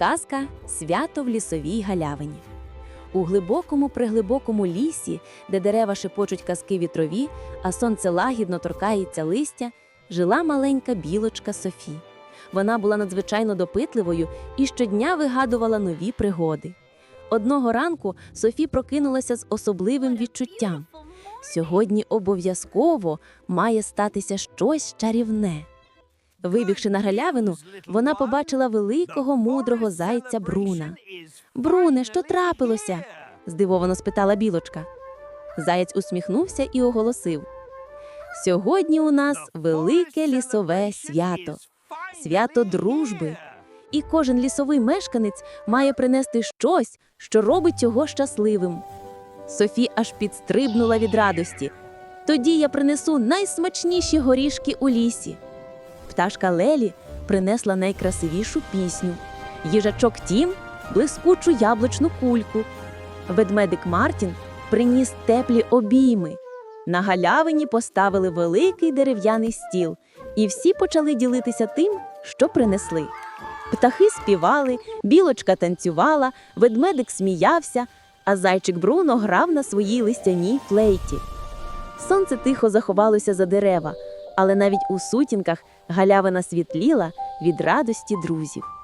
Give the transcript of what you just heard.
Казка Свято в лісовій галявині. У глибокому приглибокому лісі, де дерева шепочуть казки вітрові, а сонце лагідно торкається листя, жила маленька білочка Софі. Вона була надзвичайно допитливою і щодня вигадувала нові пригоди. Одного ранку Софі прокинулася з особливим відчуттям. Сьогодні обов'язково має статися щось чарівне. Вибігши на галявину, вона побачила великого мудрого зайця Бруна. Бруне, що трапилося? здивовано спитала білочка. Заєць усміхнувся і оголосив: Сьогодні у нас велике лісове свято, свято дружби. І кожен лісовий мешканець має принести щось, що робить його щасливим. Софі аж підстрибнула від радості. Тоді я принесу найсмачніші горішки у лісі. Пташка Лелі принесла найкрасивішу пісню. Їжачок Тім блискучу яблучну кульку. Ведмедик Мартін приніс теплі обійми. На галявині поставили великий дерев'яний стіл, і всі почали ділитися тим, що принесли. Птахи співали, білочка танцювала, ведмедик сміявся, а зайчик Бруно грав на своїй листяній флейті. Сонце тихо заховалося за дерева, але навіть у сутінках галявина світліла від радості друзів.